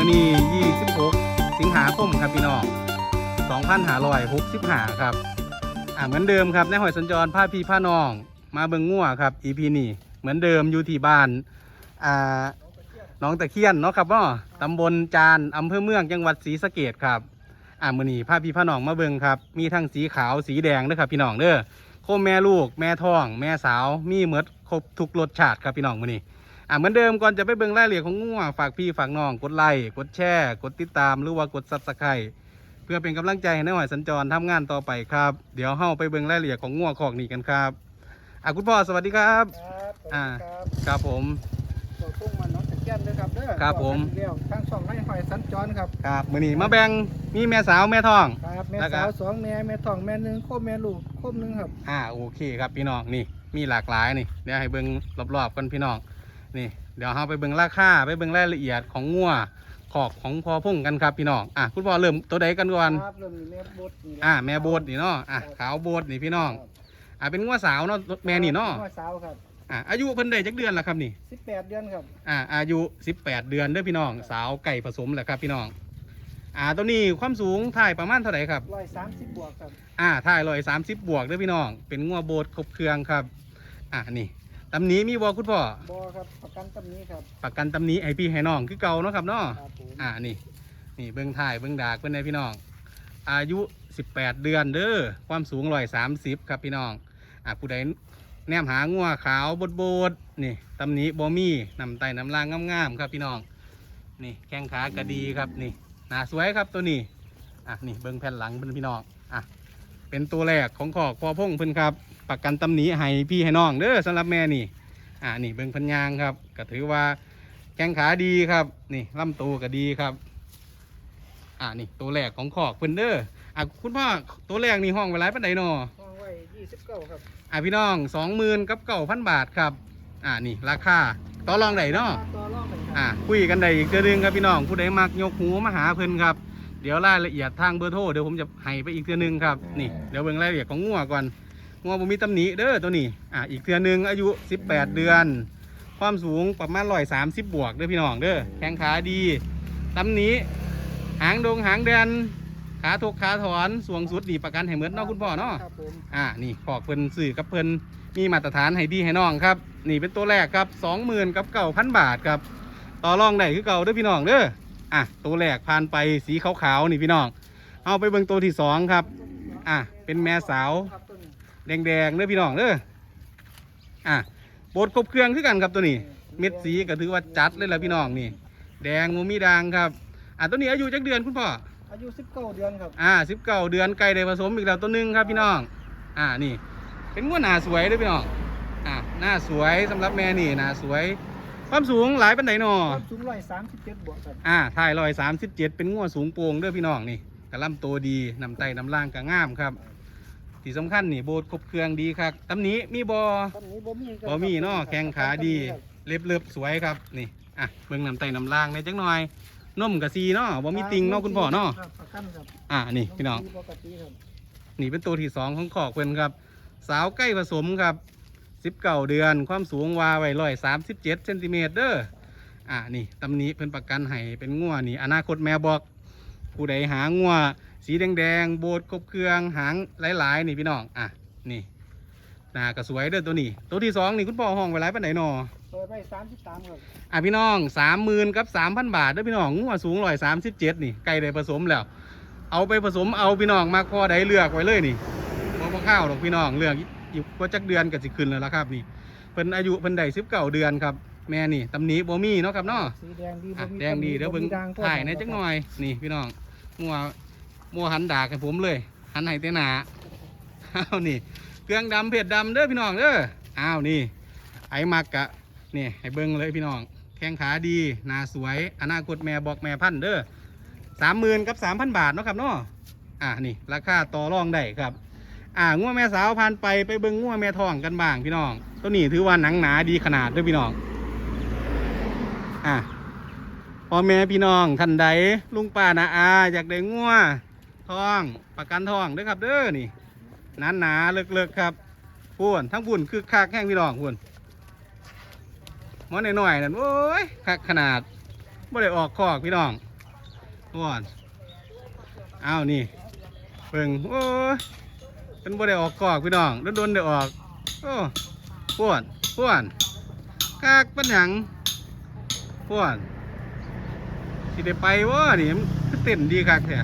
มือนี้26 สิงหาคมครับพี่น้อง2565ครับ อ่าเหมือนเดิมครับในหอยสัญจรพาพี่พาน้อง มาเบิงงัวครับ EP นี้เหมือนเดิมอยู่ที่บ้าน อ่าน้องตะเคียนเนาะครับเนาตำบลจานอำเภอเมืองจังหวัดศรีสะเกดครับ อ่ามือนี้พาพี่พาน้องมาเบิงครับ มีทั้งสีขาวสีแดงเด้อครับพี่น้องเด้อโคแม่ลูกแม่ท้อง แม่สาวมีเหมือดครบทุกรสชาติครับพี่น้องมื้อนี้ อ่าเหมือนเดิมก่อนจะไปเบิ่งรายละเอียดของงัวฝากพี่ฝากน้องกดไลค์กดแชร์ กดติดตามหรือว่ากด Subscribe เพื่อเป็นกำลังใจให้นายหอยสัญจรทำงานต่อไปครับ เดี๋ยวเฮาไปเบิ่งรายละเอียดของงัวขอกนี่กันครับอะคุณพ่อสวัสดีครับ ครับสวัสอ่าดีครับครับผม ตัวพุ่งมันน้องตะเกียนด้วยครับเด้อครับผมเรียวทั้งช่องไร่หอยสัญจรครับ ครับมื้อนี้มาแบ่งมีแม่สาวแม่ท้อง ครับแม่แล้วก็สาวสองแม่แม่ทองแม่หนึ่งโคมแม่ลูกโคมหนึ่งครับ อ่าโอเคครับพี่น้องนี่มีหลากหลายนี่เดี๋ยวให้เบิ่งรอบๆกันพี่น้อง นี่เดี๋ยวเฮาไปเบิ่งราคาไปเบิ่งรายละเอียดของงัวขอกของพอพุ่งกันครับพี่น้องอะคุณพ่อเริ่มตัวใดกันก่อนครับเริ่มมีแม่บดนี่นะอ่าแม่โบดนี่เนาะอะขาวโบดนี่พี่น้องอ่าเป็นงัวสาวเนาะแม่นี่เนาะแม่สาวครับอ่าอายุเพิ่นได้จักเดือนละครับนี่สิบแปดเดือนครับอ่าอายุ 18 เดือนเด้อพี่น้อง สาวไก่ผสมแหละครับพี่น้องอ่าตัวนี้ความสูงถ่ายประมาณเท่าไหร่ครับร้อยสามสิบบวกครับอ่าถ่ายร้อยสามสิบบวกเด้อพี่น้องเป็นงัวโบดครบเครื่องครับอ่านี่ ตำหนี้มีบอคุณพ่อ บอครับประกันตำนี้ครับ ประกันตำหนี้ให้พี่ให้น้องคือเก่าเนาะครับเนาะ ครับผมอ่านี่นี่เบิ้งถ่ายเบิ้งดากเพิ่นได้พี่น้อง อายุ 18 เดือนเด้อความสูงร้อยสามสิบครับพี่น้องอ่าผู้ใดแนมหางัวขาวบดบดๆนี่ตำหนี้บอมี่นำไตน้ำลางงามๆครับพี่น้อง นี่แข้งขากระดีครับนี่หนาสวยครับตัวนี้อะนี่เบิ้งแผ่นหลังเพิ่นพี่น้องอะเป็นตัวแรกของขอกพอพงเพิ่นครับ ประกันตำหนี้ให้พี่ให้น้องเด้อสำหรับแม่นี่ อ่านี่เบิ้งเพันยางครับ ก็ถือว่าแข้งขาดีครับ นี่ลำตัวก็ดีครับ อ่านี่ตัวแรกของขอกเพิ่นเด้ออะคุณพ่อตัวแรกนี่ห้องไว้ไรปันไดนอห้องไว้ยี่สิบเก้าครับ อะพี่น้องสองหมื่นกับเก้าพันบาทครับ อ่านี่ราคาต่อรองไดเนาะต่อรองเลยคอ่ารับคุยกันได้อีกเทื่อนึงครับพี่น้องผู้ใดมักยกหูมาหาเพิ่นครับเดี๋ยวรายละเอียดทางเบอร์โทรเดี๋ยวผมจะให้ไปอีกเทื่อนึงครับนี่เดี๋ยวเบิ่งรายละเอียดของงัวก่อน งัวผมมีตำหนิเด้อตัวนี้อ่าอีกเทื่อนึงอายุ 18 เดือน ความสูงประมาณร้อยสามสิบบวกเด้อพี่น้องเด้อแข้งขาดีตำหนิหางดงหางแดนขาทกขาถอนสวงสุดนี่ประกันให้เหมือนเนาะคุณพ่อเนาะครับผมอ่านี่ขอกเพิ่นสื่อกับเพิ่นมีมาตรฐานให้พี่ให้น้องครับ นี่เป็นตัวแรกครับสองหมื่นกับเก้าพันบาทครับต่อรองได้คือเก่าเด้อพี่น้องเด้ออะตัวแรกผ่านไปสีขาวๆนี่พี่น้อง เอาไปเบิ่งตัวที่สองครับ อะเป็นแม่สาว ครับต้นแดงๆเด้อพี่น้องเด้ออะโบดครบเครื่องคือกันครับตัวนี้ เม็ดสีก็ถือว่าจัดเลยแหละพี่น้องนี่ แดงมูมีด่างครับอะตัวนี้อายุจักเดือนคุณพ่ออายุสิบเก้าเดือนครับอ่าสิบเก้าเดือนไก่ได้ผสมอีกแล้วตัวหนึงครับพี่น้อง อ่านี่ เป็นงัวหนาสวยเด้วยพี่น้องอ่าหน้าสวยสำหรับแม่นี่หน้าสวยความสูงหลายปันไดนอความสูงร้อยสามสิบเจ็ดบวกครับอ่าถ่ายรอยสามสิบเจ็ดเป็นงัวสูงโปร่งเด้อพี่น้องนี่กระลำตัวดีนำไตนำล่างกระง่ามครับ ที่สำคัญนี่โบดครบเครื่องดีครับตำหนี้มีบอต้นนี้บ่มีครับบอมีเนาะแข้งขาดีครับเล็บเล็บสวยครับนี่อะเบิ่งนำไตนำล่างในอยจักหน่อยนมกะซีเนาะบ่มีติงเนาะคุณพ่อเนาะครับประกันครับอ่านี่พี่น้อง ปกติครับนี่เป็นตัวที่สองของขอกเพิ่นครับ สาวใกล้ผสมครับสิบเก้าเดือนความสูงวาไว้ร้อยสามสิบเจ็ดเซนติเมตรเด้ออ่านี่ตำหนี้เพิ่นประกันให้เป็นงัวนี่ อนาคตแม่บอกผู้ใดหางัว สีแดงๆโบดครบเครื่องหางหลายๆนี่พี่น้องอะนี่หน้าก็สวยเด้อตัวนี้ ตัวที่สองนี่คุณพ่อห้องไว้หลายปานไหนนอเปิดไปสามสิบสามครับอะพี่น้องสามหมื่นกับสามพันบาทเด้อพี่น้องงัวสูงร้อยสามสิบเจ็ดนี่ใกล้ได้ผสมแล้ว เอาไปผสมเอาพี่น้องมาคอใดเลือกไว้เลยนี่บ่บ่ข้าวหรอกพี่น้องเลือกอยู่กว่าจักเดือนก็สิขึ้นแล้วล่ะครับนี่เพิ่นอายุเพิ่นได้สิบเก้าเดือนครับแม่นี่ตำหนิบ่มีเนาะครับเนาะสีแดงดีอะบ่มีแดงดีเดี๋ยวเบิ่งบ่มีด่างพวกถ่ายในจักหน่อยนี่พี่น้องมัว มัวหันดากให้ผมเลย หันให้เตนาอ้าวนี่ เครื่องดำเผ็ดดำเด้อพี่น้องเด้ออ้าวนี่ ไอ้มักกะนี่ให้เบิ่งเลยพี่น้อง แข้งขาดีหน้าสวย อนาคตแม่บอกแม่พันเด้อสามหมื่นกับสามพันบาทเนาะครับเนาะอ่านี่ ราคาต่อรองได้ครับ อ่างัวแม่สาวพันไปไปเบิ่งงัวแม่ทองกันบ้างพี่น้อง ตัวนี้ถือว่าหนังหนาดีขนาดเด้อพี่น้อง อะพ่อแม่พี่น้องท่านใดลุงป้านาอาอยากได้งัว ทองประกันทองเด้อครับเด้อนี่หนาหนาๆเลิกครับพูนทั้งพูนคือคากแห้งพี่น้องพูนมอน้อยๆนั่นโอ้ยคักขนาดบ่ได้ออกคอกพี่น้องก่นอ้าวนี่เบิ่งโอ้ยเป็นบ่ได้ออกคอกพี่น้องแล้วโดนได้ออกโอ้ป้วนป้วนคักปัญญังป้วนสิได้ไปวะนี่มันเต้นดีคักแท้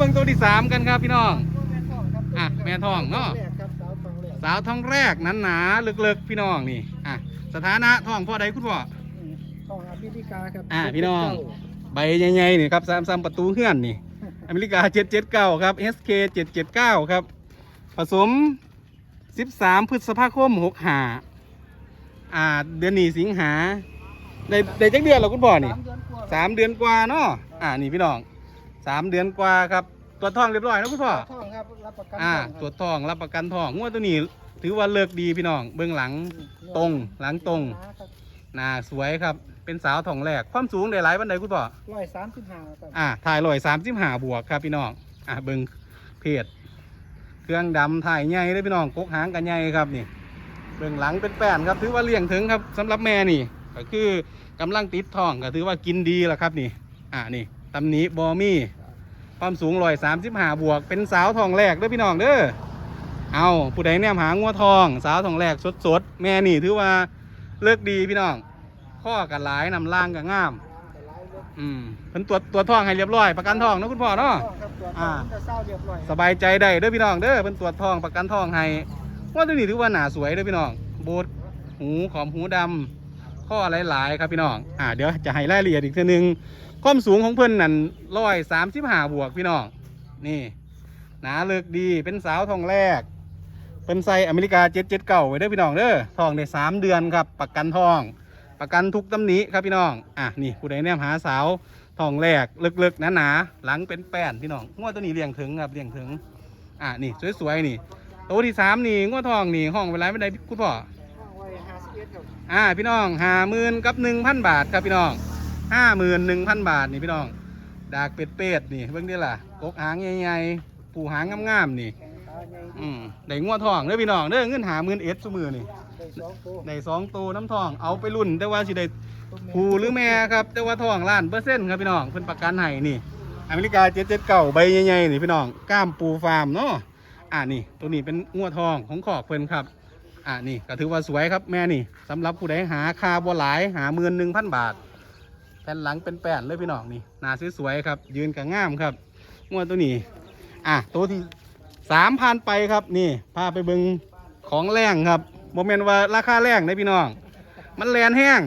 เบิ่งตัวที่สามกันครับพี่น้องแม่ทองครับอะแม่ทองเนาะแรกครับสาวทองแรกสาวท้องแรกนั้นหนาๆลึกๆพี่น้องนี่อะสถานะท้องพ่อใดคุณพ่ออืมทองอเมริกาครับอะพี่น้องใบใหญ่ๆนี่ครับซ้ำๆประตูเฮือนนี่ อเมริกา779ครับ SK 779ครับ ผสม13พฤษภาคม65อ่าเดือนนี้สิงหาได้ได้จักเดือนแล้วคุณพ่อนี่สามเดือนกว่าสามเดือนกว่าเนาะอ่านี่พี่น้อง สามเดือนกว่าครับตรวจท้องเรียบร้อยนะคุณพ่อทองครับรับประกันอ่าทองครับตรวจท้องรับประกันท้องงวดตัวนี้ ถือว่าเลิกดีพี่น้องเบื้องหลังตรงหลังตรงครับหน้าสวยครับ เป็นสาวท้องแรกความสูงได้หลายบันไดคุณพ่อร้อยสามสิบห้าครับอ่าถ่ายลอยสามสิบห้าบวกครับพี่น้องอ่าเบิ้งเพจเครื่องดำถ่ายใหญ่เลยพี่น้องกกหางกันใหญ่ครับนี่ เบื้องหลังเป็นแป้นครับ ถือว่าเลี้ยงถึงครับสำหรับแม่นี่ ก็คือกำลังติดท้องก็ถือว่ากินดีแล้วครับนี่ อ่านี่ตำหนิบอมี่ ความสูงลอยสามสิบห้าบวก เป็นสาวทองแรกเด้อพี่น้องเด้อเอาผู้ใดเนี่ยหางัวทอง สาวทองแรกสดๆแม่นี่ถือว่าเลิกดีพี่น้อง ข้อกันหลายนำล่างกันงามแต่หลายเลือกอืมเพิ่นตรวจตรวจทองให้เรียบร้อย ประกันทองเนาะคุณพ่อเนาะอ่าสบายใจได้เด้อพี่น้องเด้อเพิ่นตรวจทองประกันทองให้ว่าตัวนี้ถือว่าหนาสวยเด้อพี่น้องโบดหูขอมหูดำข้อหลายๆครับพี่น้องอ่าเดี๋ยวจะให้รายละเอียดอีกทีหนึง ความสูงของเพิ่นนั่นร้อยสามสิบห้าบวกพี่น้อง นี่ หนาเลิกดีเป็นสาวทองแรก เป็นไซอเมริกาเจ็ดเจ็ดเก่าไว้เด้อพี่น้องเด้อทองได้สามเดือนครับ ประกันทอง ประกันทุกตำหนิครับพี่น้อง อะนี่ผู้ใดแนมหาสาวทองแรกลึกๆหนาๆหลังเป็นแป้นพี่น้องงวดตัวนี้เลี้ยงถึงครับเลี้ยงถึง อะนี่สวยๆนี่ตัวที่สามนี่งวดทองนี่ห้องเวลาไม่ได้คุณพ่อทองไว้ห้าสิบเอ็ดครับอ่าพี่น้องห้าหมื่นกับหนึ่งพันบาทครับพี่น้อง ห้าหมื่นหนึ่งพันบาทนี่พี่น้อง ดากเป็ดเป็ดๆนี่เบิ่งดิล่ะกกหางใหญ่ๆปูหางงามๆนี่ อืมได้งวดทองเด้อพี่น้องเด้อเงินหาหมื่นเอ็ดสมือนี่ได้สองตัวได้สองตัวน้ำทองเอาไปรุ่นแต่ว่าสิได้ผูหรือแม่ครับแต่ว่าทองล้านเปอร์เซ็นต์ครับพี่น้องเพิ่นประกันให้นี่ อเมริกาเจ็ดเจ็ดเก่าใบใหญ่ๆนี่พี่น้องกล้ามปูฟาร์มเนาะอ่านี่ตัวนี้เป็นงวดทองของขอกเพิ่นครับอ่านี่ก็ถือว่าสวยครับแม่นี่สำหรับผู้ใดหาคาบัวหลายหาหมื่นหนึ่งพันบาท ผ่นหลังเป็นแป้นเลยพี่น้องนี่หนาสวยๆครับ ยืนกับงามครับงวดตัวนี้ อะตัวที่สามพันไปครับนี่พาไปเบิงของแรงครับโมเมนว่าราคาแรงได้พี่น้อง มันแลนแห้ง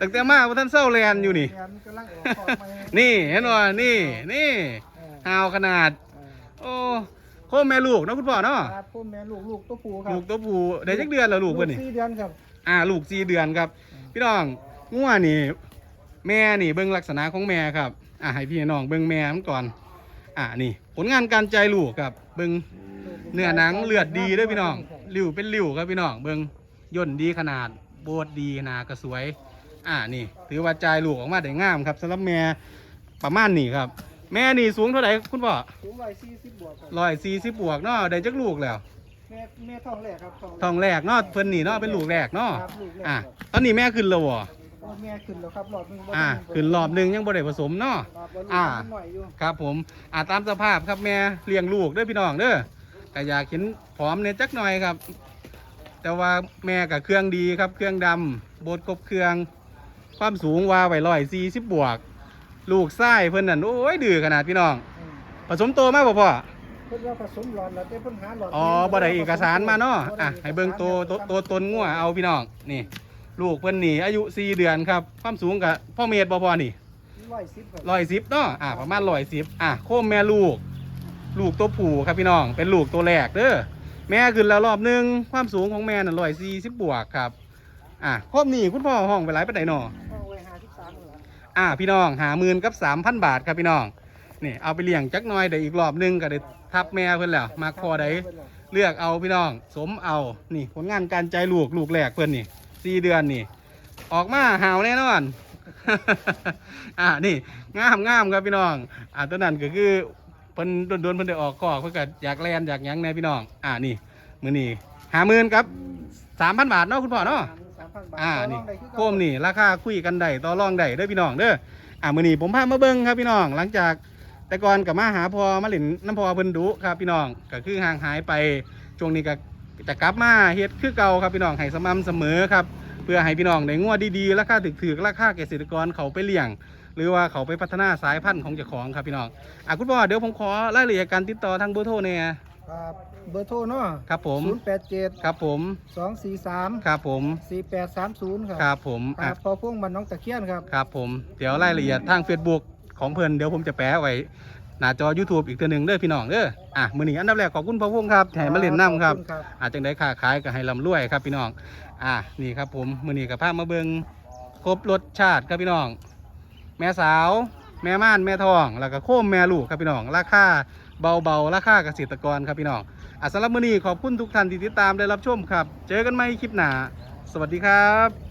ตั้งแต่มาว่าท่านเศร้าแลนอยู่นี่แม่มันกำลังออกขอกมานี่เห็นว่านี่นี่เออหาวขนาดเออโอ้โคมแม่ลูกเนาะคุณพ่อเนาะครับพ่อแม่ลูกลูกตัวผู้ครับลูกตัวผู้ได้จักเดือนแล้วลูกเพิ่นนี่สี่เดือนครับ อ่า ลูกสี่เดือนครับ พี่น้องงัวนี่ แม่นี่เบิ่งลักษณะของแม่ครับอ่าให้พี่น้องเบิ่งแม่มันก่อน อ่านี่ ผลงานการใจลูกครับ เบิ่งเนื้อหนังเลือดดีเด้วยพี่น้องริ้วเป็นริ้วครับพี่น้องเบิ่งย่นดีขนาดโบดดีขนาดก็สวย อ่านี่ ถือว่าใจลูกออกมาได้งามครับสำหรับแม่ประมาณนี้ครับ แม่นี่สูงเท่าไหร่คุณพ่อสูงร้อยสี่สิบบวกครับร้อยสี่สิบบวกเนาะได้จักลูกแล้วแม่แม่ท้องแรกครับทองแรกเนาะเพิ่นนี่เนาะเป็นลูกแรกเนาะครับลูกแรกอะครับตอนนี้แม่ขึ้นแล้วบ่โอ้ แม่ขึ้นแล้วครับรอบหนึงบ่อ่าทัขึ้นรอบหนึงยังบ่ได้ผสมเนาะครับบ่รู้อ่ามันหน่อยอยู่ครับผมอ่าตามสภาพครับแม่เลี้ยงลูกเด้อพี่น้องเด้อก็อยากเห็นผอมเนี่ยจักหน่อยครับ แต่ว่าแม่กับเครื่องดีครับเครื่องดำโบดกบเครื่อง ความสูงว่าไว้ร้อยสี่สิบบวก ลูกไส้เพิ่นนั่นโอ้ยดื้อขนาดพี่น้อง อืมผสมโตมากบ่พ่อ เพิ่นว่าผสมหลอดแล้วแต่เพิ่นหาหลอดอ๋อบ่ได้เอกสารมาเนาะอะให้เบิ่งโตโตโตตนงัวเอาพี่น้องนี่ ลูกเพิ่นนี่อายุสี่เดือนครับความสูงกับพ่อเมตรบ่พอนี่ร้อยสิบครับร้อยสิบเนาะอ่าประมาณร้อยสิบอะโคมแม่ลูก ลูกตัวผู้ครับพี่น้องเป็นลูกตัวแรกเด้อแม่ขึ้นแล้วรอบหนึงความสูงของแม่น่ะร้อยสี่สิบบวกครับอะโคมนี่คุณพ่อห้องไปหลายปานใดเนาะห้องไว้ห้าสิบสามเหรออ่าพี่น้องหาหมื่นกับสามพันบาทครับพี่น้องนี่เอาไปเลี้ยงจักหน่อยเดี๋ยวอีกรอบหนึงก็ได้ทับแม่เพิ่นแล้วมาคอใดเลือกเอาพี่น้อง สมเอานี่ผลงานการใจลูกลูกแรกเพิ่นนี่ สี่เดือนนี่ ออกมาหาวแน่นอน อ่านี่งามงามครับพี่น้อง อ่าตัวนั้นก็คือเพิ่นโดนๆเพิ่นได้ออกกอกเพิ่นก็อยากแลนอยากหยังแน่พี่น้อง อ่านี่มื้อนี้หาหมื่นครับสามพันบาทเนาะคุณพ่อเนาะ อ่านี่โคมนี่ราคาคุยกันได้ต่อรองได้เด้อพี่น้องเด้อ อ่ามื้อนี้ผมพามาเบิ่งครับพี่น้อง หลังจากแต่ก่อนกับมาหาพอมาเล่นน้ำพอเพิ่นดุครับพี่น้องก็คือห่างหายไปช่วงนี้ก็ จะกลับมาเฮ็ดคือเก่าครับพี่น้องให้สม่ำเสมอครับเพื่อให้พี่น้องได้งัวดีๆราคาถูกๆราคาเกษตรกรเขาไปเลี้ยง หรือว่าเขาไปพัฒนาสายพันธุ์ของเจ้าของครับพี่น้องอะคุณพ่อเดี๋ยวผมขอรายละเอียดการติดต่อทางเบอร์โทรเนี่ยครับเบอร์โทรเนาะครับผมศูนย์แปดเจ็ดครับผมสองสี่สามครับผมสี่แปดสามศูนย์ครับครับผมคอะรับพอพ่วงบันน้องตะเคียนครับ ครับผมเดี๋ยวรายละเอียดทาง Facebook ของเพิ่นเดี๋ยวผมจะแปะไว้ หน้าจอ YouTube อีกตัวหนึ่งเด้อพี่น้องเด้ออะมื้อนี้อันดับแรกขอบคุณพ่อพงครับที่ให้มาเล่นน้ำครับ ขอณครับอาจจังได้ค้าขายก็ให้ลำรวยครับพี่น้อง อะนี่ครับผมมื้อนี้กับพามาเบิงครบรสชาติครับพี่น้อง แม่สาว แม่ม่านแม่ทอง แล้วก็โคมแม่ลูกครับพี่น้อง ราคาเบาๆ ราคาเกษตรกรครับพี่น้องอะสำหรับมื้อนี้ขอบคุณทุกท่านที่ติดตามได้รับชมครับ เจอกันใหม่คลิปหน้า สวัสดีครับ